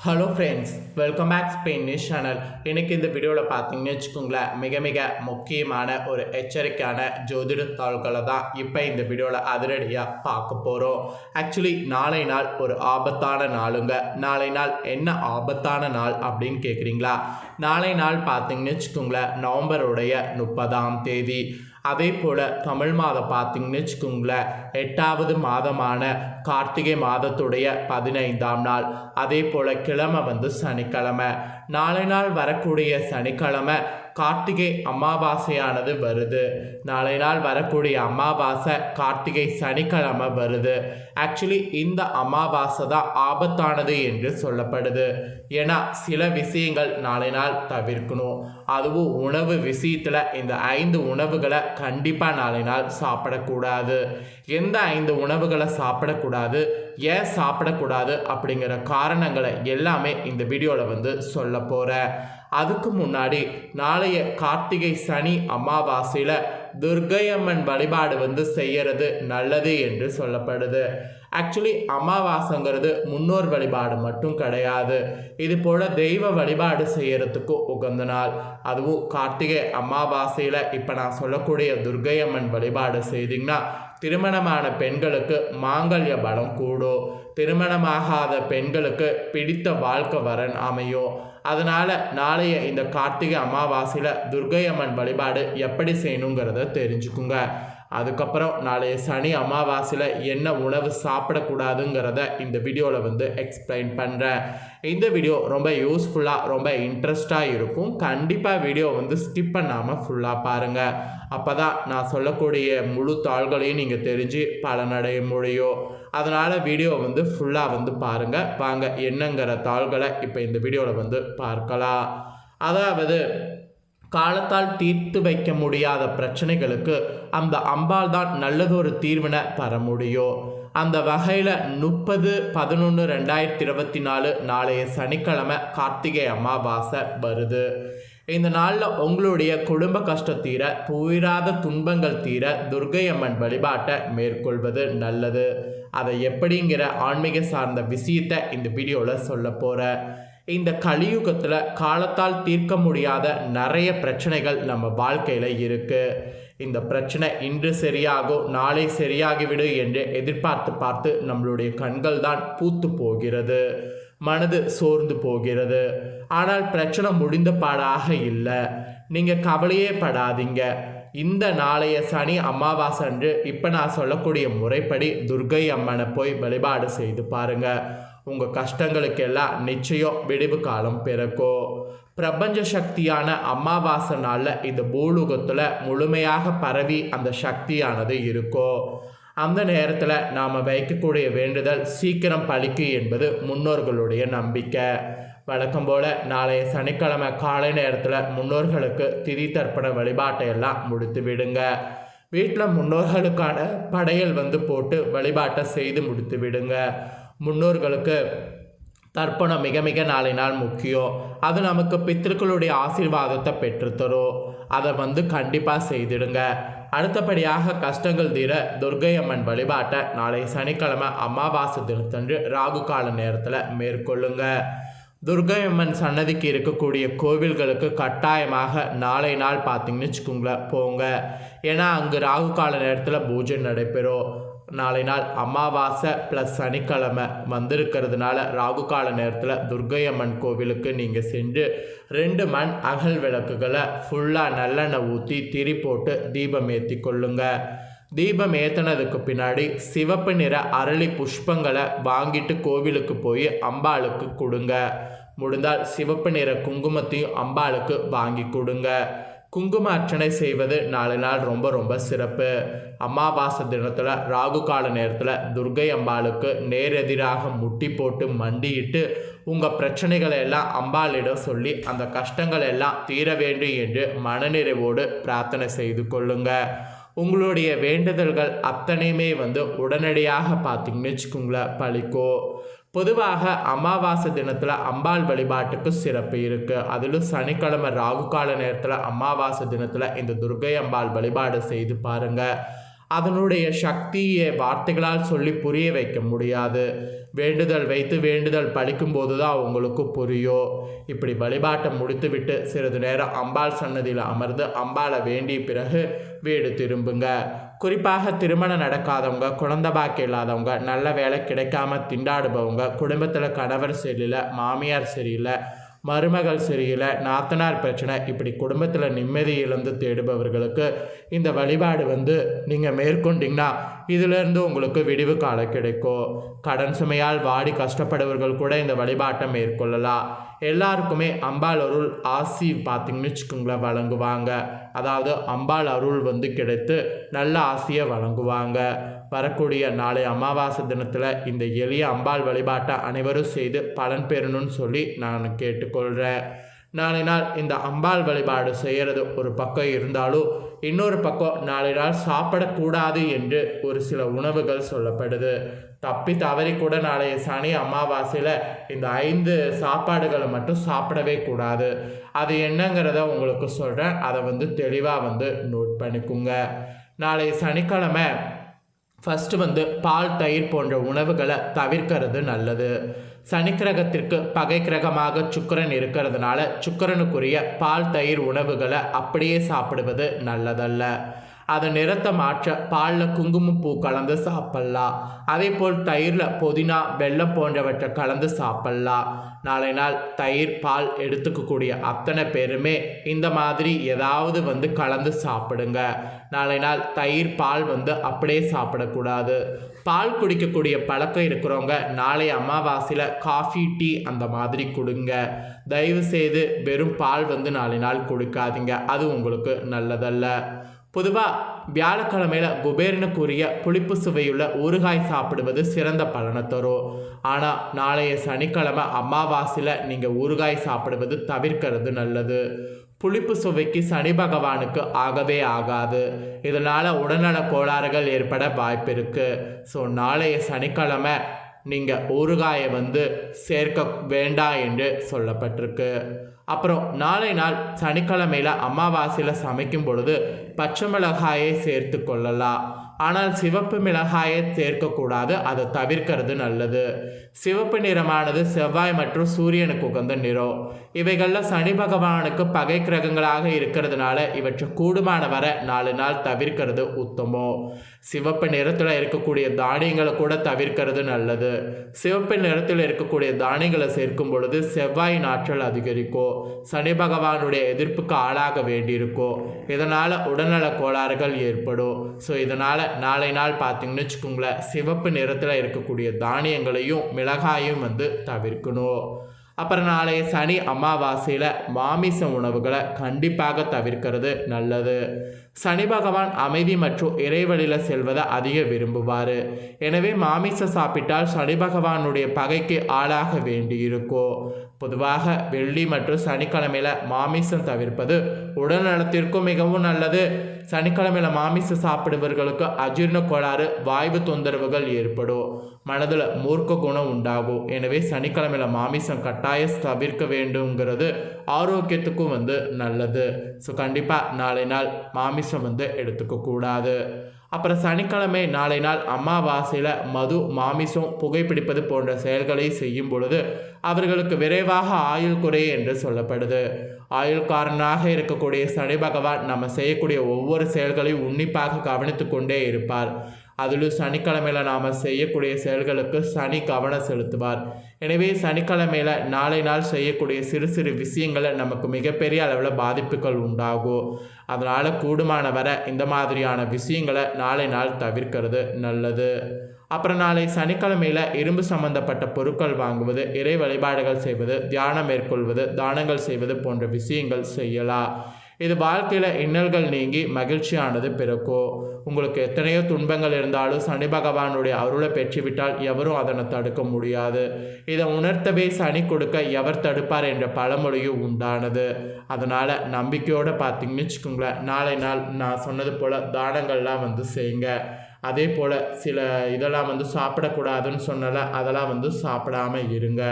Hello friends welcome back Spain news channel இன்றைக்கி இந்த வீடியோவில் பார்த்தீங்கன்னு வச்சுக்கோங்களேன் மிக மிக முக்கியமான ஒரு எச்சரிக்கையான ஜோதிட தாள்களை தான் இப்போ இந்த வீடியோவில் அதிரடியாக பார்க்க போகிறோம் ஆக்சுவலி நாளை நாள் ஒரு ஆபத்தான நாளுங்க. நாளை நாள் என்ன ஆபத்தான நாள் அப்படின்னு கேட்குறீங்களா நாளை நாள் பார்த்தீங்கன்னு வச்சுக்கோங்களேன் நவம்பருடைய முப்பதாம் தேதி. அதே போல் தமிழ் மாதம் பார்த்திங்கன்னு வச்சுக்கோங்களேன் எட்டாவது மாதமான கார்த்திகை மாதத்துடைய பதினைந்தாம் நாள். அதே போல் கிழமை வந்து சனிக்கிழமை. நாளை நாள் வரக்கூடிய சனிக்கிழமை கார்த்திகை அமாவாசையானது வருது. நாளை நாள் வரக்கூடிய அமாவாசை கார்த்திகை சனிக்கிழமை வருது. ஆக்சுவலி இந்த அமாவாசை தான் ஆபத்தானது என்று சொல்லப்படுது. ஏன்னா சில விஷயங்கள் நாளை நாள் தவிர்க்கணும். அதுவும் உணவு விஷயத்தில் இந்த ஐந்து உணவுகளை கண்டிப்பாக நாளை நாள் சாப்பிடக்கூடாது. எந்த ஐந்து உணவுகளை சாப்பிடக்கூடாது? ஏன் சாப்பிடக்கூடாது அப்படிங்கிற காரணங்களை எல்லாமே இந்த வீடியோவில் வந்து சொல்ல போகிறேன் அதுக்கு முன்னாடி நாளைய கார்த்திகை சனி அமாவாசையில் துர்கையம்மன் வழிபாடு வந்து செய்யறது நல்லது என்று சொல்லப்படுது. ஆக்சுவலி அமாவாசைங்கிறது முன்னோர் வழிபாடு மட்டும் கிடையாது. இது போல் தெய்வ வழிபாடு செய்கிறதுக்கும் உகந்த நாள். அதுவும் கார்த்திகை அமாவாசையில் இப்போ நான் சொல்லக்கூடிய துர்கையம்மன் வழிபாடு செய்தீங்கன்னா திருமணமான பெண்களுக்கு மாங்கல்ய பலம் கூடும். திருமணமாகாத பெண்களுக்கு பிடித்த வாழ்க்கை வரன் அமையும். அதனால் நாளைய இந்த கார்த்திகை அமாவாசையில் துர்கையம்மன் வழிபாடு எப்படி செய்யணுங்கிறத தெரிஞ்சுக்குங்க. அதுக்கப்புறம் நாளைய சனி அமாவாசையில் என்ன உணவு சாப்பிடக்கூடாதுங்கிறத இந்த வீடியோவில் வந்து எக்ஸ்பிளைன் பண்ணுறேன் இந்த வீடியோ ரொம்ப யூஸ்ஃபுல்லாக ரொம்ப இன்ட்ரெஸ்டாக இருக்கும். கண்டிப்பாக வீடியோ வந்து ஸ்கிப் பண்ணாமல் ஃபுல்லாக பாருங்கள் அப்போ தான் நான் சொல்லக்கூடிய முழு தாள்களையும் நீங்கள் தெரிஞ்சு பலனடைய முடியும். அதனால் வீடியோ வந்து ஃபுல்லாக வந்து பாருங்கள் வாங்க என்னங்கிற தாள்களை இப்போ இந்த வீடியோவில் வந்து பார்க்கலாம். அதாவது காலத்தால் தீர்த்து வைக்க முடியாத பிரச்சனைகளுக்கு அந்த அம்பாள் தான் நல்லதொரு தீர்வினை தர முடியும். அந்த வகையில் முப்பது பதினொன்று ரெண்டாயிரத்தி இருபத்தி நாலு நாளைய சனிக்கிழமை கார்த்திகை அமாவாசை வருது. இந்த நாளில் உங்களுடைய குடும்ப கஷ்டம் தீர புயிராத துன்பங்கள் தீர துர்கை அம்மன் வழிபாட்டை மேற்கொள்வது நல்லது. அதை எப்படிங்கிற ஆன்மீக சார்ந்த விஷயத்தை இந்த வீடியோவில் சொல்ல போகிறேன் இந்த கலியுகத்தில் காலத்தால் தீர்க்க முடியாத நிறைய பிரச்சனைகள் நம்ம வாழ்க்கையில் இருக்குது இந்த பிரச்சனை இன்று சரியாகும் நாளை சரியாகிவிடும் என்று எதிர்பார்த்து பார்த்து நம்மளுடைய கண்கள் தான் பூத்து போகிறது. மனது சோர்ந்து போகிறது. ஆனால் பிரச்சனை முடிந்த பாடாக இல்லை. நீங்கள் கவலையே படாதீங்க. இந்த நாளைய சனி அமாவாசை அன்று இப்போ நான் சொல்லக்கூடிய முறைப்படி துர்கை அம்மனை போய் வழிபாடு செய்து பாருங்க. உங்கள் கஷ்டங்களுக்கெல்லாம் நிச்சயம் விடிவு காலம் பிறக்கும். பிரபஞ்ச சக்தியான அமாவாசை நாளில் இந்த பூலுகத்தில் முழுமையாக பரவி அந்த சக்தியானது இருக்கும். அந்த நேரத்தில் நாம் வைக்கக்கூடிய வேண்டுதல் சீக்கிரம் பழிக்கு என்பது முன்னோர்களுடைய நம்பிக்கை. வழக்கம் போல் நாளைய சனிக்கிழமை காலை நேரத்தில் முன்னோர்களுக்கு திதி தர்ப்பண வழிபாட்டை எல்லாம் முடித்து விடுங்க. வீட்டில் முன்னோர்களுக்கான படையல் வந்து போட்டு வழிபாட்டை செய்து முடித்து விடுங்க. முன்னோர்களுக்கு தர்ப்பணம் மிக மிக நாளை நாள் முக்கியம். அது நமக்கு பித்திருக்களுடைய ஆசீர்வாதத்தை பெற்றுத்தரும். அதை வந்து கண்டிப்பாக செய்திடுங்க. அடுத்தபடியாக கஷ்டங்கள் தீர துர்கை அம்மன் வழிபாட்டை நாளை சனிக்கிழமை அமாவாசை தினத்தன்று ராகு கால நேரத்தில் மேற்கொள்ளுங்கள் துர்கையம்மன் சன்னதிக்கு இருக்கக்கூடிய கோவில்களுக்கு கட்டாயமாக நாளை நாள் பார்த்தீங்கன்னு வச்சுக்கோங்களேன் போங்க. ஏன்னா அங்கே ராகு கால நேரத்தில் பூஜை நடைபெறும். நாளை நாள் அமாவாசை ப்ளஸ் சனிக்கிழமை வந்திருக்கிறதுனால ராகு கால நேரத்தில் துர்கையம்மன் கோவிலுக்கு நீங்கள் சென்று ரெண்டு மண் அகல் விளக்குகளை ஃபுல்லாக நல்லெண்ணெய் ஊற்றி திரி போட்டு தீபம் ஏற்றி கொள்ளுங்கள் தீபம் ஏற்றினதுக்கு பின்னாடி சிவப்பு நிற அரளி புஷ்பங்களை வாங்கிட்டு கோவிலுக்கு போய் அம்பாளுக்கு கொடுங்க. முடிந்தால் சிவப்பு நிற குங்குமத்தையும் அம்பாளுக்கு வாங்கி கொடுங்க. குங்கும அர்ச்சனை செய்வது நாலு நாள் ரொம்ப ரொம்ப சிறப்பு. அமாவாசை தினத்தில் ராகு கால நேரத்தில் துர்கை அம்பாளுக்கு நேரெதிராக முட்டி போட்டு மண்டியிட்டு உங்கள் பிரச்சனைகளை எல்லாம் அம்பாளிடம் சொல்லி அந்த கஷ்டங்கள் எல்லாம் தீர வேண்டும் என்று மனநிறைவோடு பிரார்த்தனை செய்து கொள்ளுங்கள் உங்களுடைய வேண்டுதல்கள் அத்தனையுமே வந்து உடனடியாக பார்த்தீங்கன்னு வச்சுக்கோங்களேன் பழிக்கும் பொதுவாக அமாவாசை தினத்தில் அம்பாள் வழிபாட்டுக்கு சிறப்பு இருக்குது அதிலும் சனிக்கிழமை ராகு கால நேரத்தில் அமாவாசை தினத்தில் இந்த துர்கை அம்பாள் வழிபாடு செய்து பாருங்கள் அதனுடைய சக்தியை வார்த்தைகளால் சொல்லி புரிய வைக்க முடியாது. வேண்டுதல் வைத்து வேண்டுதல் பழிக்கும்போது தான் உங்களுக்கு புரியும். இப்படி வழிபாட்டை முடித்துவிட்டு சிறிது நேரம் அம்பாள் சன்னதியில் அமர்ந்து அம்பாளை வேண்டிய பிறகு வீடு திரும்புங்க. குறிப்பாக திருமணம் நடக்காதவங்க குழந்த பாக்கி இல்லாதவங்க நல்ல வேலை கிடைக்காம திண்டாடுபவங்க குடும்பத்தில் கணவர் சரியில்லை மாமியார் சரியில்லை மருமகள் சரியில்லை நாத்தனார் பிரச்சனை இப்படி குடும்பத்தில் நிம்மதி இழந்து தேடுபவர்களுக்கு இந்த வழிபாடு வந்து நீங்கள் மேற்கொண்டிங்கன்னா இதிலிருந்து உங்களுக்கு விடிவு காலம் கிடைக்கும் கடன் சுமையால் வாடி கஷ்டப்படுவர்கள் கூட இந்த வழிபாட்டை மேற்கொள்ளலாம் எல்லாருக்குமே அம்பாள் அருள் ஆசி பார்த்திங்கன்னு வச்சுக்கோங்களேன் வழங்குவாங்க. அதாவது அம்பாள் அருள் வந்து கிடைத்து நல்ல ஆசையை வழங்குவாங்க. வரக்கூடிய நாளை அமாவாசை தினத்தில் இந்த எளிய அம்பாள் வழிபாட்டை அனைவரும் செய்து பலன் பெறணும்னு சொல்லி நான் கேட்டுக்கொள்கிறேன் நாளை நாள் இந்த அம்பாள் வழிபாடு செய்கிறது ஒரு பக்கம் இருந்தாலும் இன்னொரு பக்கம் நாளை நாள் சாப்பிடக்கூடாது என்று ஒரு சில உணவுகள் சொல்லப்படுது. தப்பி தவறி கூட நாளைய சனி அமாவாசையில் இந்த ஐந்து சாப்பாடுகளை மட்டும் சாப்பிடவே கூடாது. அது என்னங்கிறத உங்களுக்கு சொல்கிறேன் அதை வந்து தெளிவாக வந்து நோட் பண்ணிக்கோங்க. நாளைய சனிக்கிழமை ஃபஸ்ட்டு வந்து பால் தயிர் போன்ற உணவுகளை தவிர்க்கிறது நல்லது. சனி கிரகத்திற்கு பகை கிரகமாக சுக்கரன் இருக்கிறதுனால சுக்கரனுக்குரிய பால் தயிர் உணவுகளை அப்படியே சாப்பிடுவது நல்லதல்ல. அதை நிறத்தை மாற்ற பாலில் குங்குமப்பூ கலந்து சாப்பிட்லாம் அதே போல் தயிரில் புதினா வெல்லம் போன்றவற்றை கலந்து சாப்பிட்லாம் நாளை நாள் தயிர் பால் எடுத்துக்கக்கூடிய அத்தனை பேருமே இந்த மாதிரி ஏதாவது வந்து கலந்து சாப்பிடுங்க. நாளை நாள் தயிர் பால் வந்து அப்படியே சாப்பிடக்கூடாது. பால் குடிக்கக்கூடிய பழக்கம் இருக்கிறவங்க நாளை அமாவாசையில் காஃபி டீ அந்த மாதிரி கொடுங்க. தயவு செய்து வெறும் பால் வந்து நாளை நாள் கொடுக்காதீங்க. அது உங்களுக்கு நல்லதல்ல. பொதுவாக வியாழக்கிழமையில் குபேரனுக்குரிய புளிப்பு சுவையுள்ள ஊறுகாய் சாப்பிடுவது சிறந்த பலனை தரும். ஆனால் நாளைய சனிக்கிழமை அமாவாசையில் நீங்கள் ஊறுகாய் சாப்பிடுவது தவிர்க்கிறது நல்லது. புளிப்பு சுவைக்கு சனி பகவானுக்கு ஆகவே ஆகாது. இதனால் உடல்நல கோளாறுகள் ஏற்பட வாய்ப்பு இருக்குது ஸோ நாளைய சனிக்கிழமை நீங்கள் ஊறுகாயை வந்து சேர்க்க வேண்டாம் என்று சொல்லப்பட்டிருக்கு. அப்புறம் நாளை நாள் சனிக்கிழமையில் அமாவாசையில் சமைக்கும் பொழுது பச்சை மிளகாயை சேர்த்து கொள்ளலாம். ஆனால் சிவப்பு மிளகாயை சேர்க்கக்கூடாது அதை தவிர்க்கிறது நல்லது. சிவப்பு நிறமானது செவ்வாய் மற்றும் சூரியனுக்கு உகந்த நிறம். இவைகளில் சனி பகவானுக்கு பகை கிரகங்களாக இருக்கிறதுனால இவற்றை கூடுமான வர நாலு நாள் தவிர்க்கிறது உத்தமம். சிவப்பு நிறத்தில் இருக்கக்கூடிய தானியங்களை கூட தவிர்க்கிறது நல்லது. சிவப்பு நிறத்தில் இருக்கக்கூடிய தானியங்களை சேர்க்கும் பொழுது செவ்வாயின் ஆற்றல் அதிகரிக்கும். சனி பகவானுடைய எதிர்ப்புக்கு ஆளாக வேண்டியிருக்கும். இதனால் உடல்நல கோளாறுகள் ஏற்படும். ஸோ இதனால் நாளை நாள் பார்த்தீங்கன்னு வச்சுக்கோங்களேன் சிவப்பு நிறத்தில் இருக்கக்கூடிய தானியங்களையும் மிளகாயும் வந்து தவிர்க்கணும். அப்புறம் நாளைய சனி அமாவாசையில் மாமிச உணவுகளை கண்டிப்பாக தவிர்க்கிறது நல்லது. சனி பகவான் அமைதி மற்றும் இறைவழியில் செல்வதை அதிக விரும்புவார். எனவே மாமிசம் சாப்பிட்டால் சனி பகவானுடைய பகைக்கு ஆளாக வேண்டியிருக்கும் பொதுவாக வெள்ளி மற்றும் சனிக்கிழமையில் மாமிசம் தவிர்ப்பது உடல் நலத்திற்கும் மிகவும் நல்லது. சனிக்கிழமையில் மாமிசம் சாப்பிடுபவர்களுக்கு அஜீர்ண கோளாறு வாய்வு தொந்தரவுகள் ஏற்படும். மனதில் மூர்க்க குணம் உண்டாகும். எனவே சனிக்கிழமையில் மாமிசம் கட்டாய தவிர்க்க வேண்டுங்கிறது ஆரோக்கியத்துக்கும் வந்து நல்லது. ஸோ கண்டிப்பாக நாளை நாள் மாமிசம் வந்து எடுத்துக்க கூடாது. அப்புறம் சனிக்கிழமை நாளை நாள் அமாவாசையில் மது மாமிசம் புகைப்பிடிப்பது போன்ற செயல்களை செய்யும் பொழுது அவர்களுக்கு விரைவாக ஆயுள் குறை என்று சொல்லப்படுது. ஆயுள்காரனாக இருக்கக்கூடிய சனி பகவான் நம்ம செய்யக்கூடிய ஒவ்வொரு செயல்களையும் உன்னிப்பாக கவனித்து கொண்டே இருப்பார். அதிலும் சனிக்கிழமையில் நாம் செய்யக்கூடிய செயல்களுக்கு சனி கவனம் செலுத்துவார். எனவே சனிக்கிழமையில் நாளை நாள் செய்யக்கூடிய சிறு சிறு விஷயங்களை நமக்கு மிகப்பெரிய அளவில் பாதிப்புகள் உண்டாகும். அதனால் கூடுமான வர இந்த மாதிரியான விஷயங்களை நாளை நாள் தவிர்க்கிறது நல்லது. அப்புறம் நாளை சனிக்கிழமையில் இரும்பு சம்பந்தப்பட்ட பொருட்கள் வாங்குவது இறை வழிபாடுகள் செய்வது தியானம் மேற்கொள்வது தானங்கள் செய்வது போன்ற விஷயங்கள் செய்யலாம். இது வாழ்க்கையில் இன்னல்கள் நீங்கி மகிழ்ச்சியானது பிறக்கும். உங்களுக்கு எத்தனையோ துன்பங்கள் இருந்தாலும் சனி பகவானுடைய அருளை பெற்றுவிட்டால் எவரும் அதனை தடுக்க முடியாது. இதை உணர்த்தவே சனி கொடுக்க எவர் தடுப்பார் என்ற பழமொழியும் உண்டானது. அதனால் நம்பிக்கையோடு பார்த்தீங்கன்னு வச்சுக்கோங்களேன் நாளை நாள் நான் சொன்னது போல் தானங்கள்லாம் வந்து செய்யுங்க. அதே போல் சில இதெல்லாம் வந்து சாப்பிடக்கூடாதுன்னு சொன்னல அதெல்லாம் வந்து சாப்பிடாம இருங்க.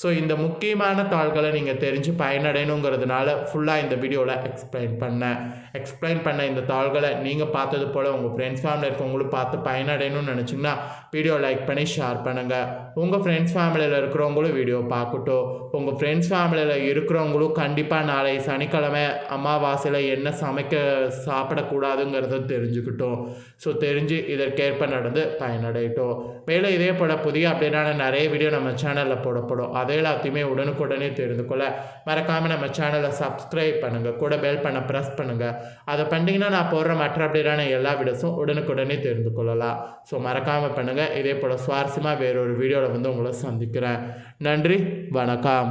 ஸோ இந்த முக்கியமான தாள்களை நீங்கள் தெரிஞ்சு பயனடையணுங்கிறதுனால ஃபுல்லாக இந்த வீடியோவில் எக்ஸ்பிளைன் பண்ணேன். எக்ஸ்பிளைன் பண்ண இந்த தாள்களை நீங்கள் பார்த்தது போல் உங்கள் ஃப்ரெண்ட்ஸ் ஃபேமிலி இருக்கவங்களும் பார்த்து பயனடையணும்னு நினச்சிங்கன்னா வீடியோ லைக் பண்ணி ஷேர் பண்ணுங்கள் உங்கள் ஃப்ரெண்ட்ஸ் ஃபேமிலியில் இருக்கிறவங்களும் வீடியோ பார்க்கட்டும். உங்கள் ஃப்ரெண்ட்ஸ் ஃபேமிலியில் இருக்கிறவங்களும் கண்டிப்பாக நாளை சனிக்கிழமை அமாவாசையில் என்ன சமைக்க சாப்பிடக்கூடாதுங்கிறத தெரிஞ்சுக்கிட்டோம். ஸோ தெரிஞ்சு இதற்கேற்ப நடந்து பயனடையட்டும். மேலே இதே போல் புதிய அப்படின்னா நிறைய வீடியோ நம்ம சேனலில் போடப்படும். அதை எல்லாத்தையுமே உடனுக்குடனே தெரிந்து கொள்ள மறக்காமல் நம்ம சேனலை சப்ஸ்கிரைப் பண்ணுங்கள் கூட பெல் பண்ண ப்ரெஸ் பண்ணுங்கள் அதை பண்ணிங்கன்னா நான் போடுற மற்ற அப்படியான எல்லா வீடியோஸும் உடனுக்குடனே தெரிந்து கொள்ளலாம். ஸோ மறக்காமல் பண்ணுங்கள் இதே போல் சுவாரஸ்யமாக வேறொரு வீடியோவில் வந்து உங்களை சந்திக்கிறேன். நன்றி வணக்கம்.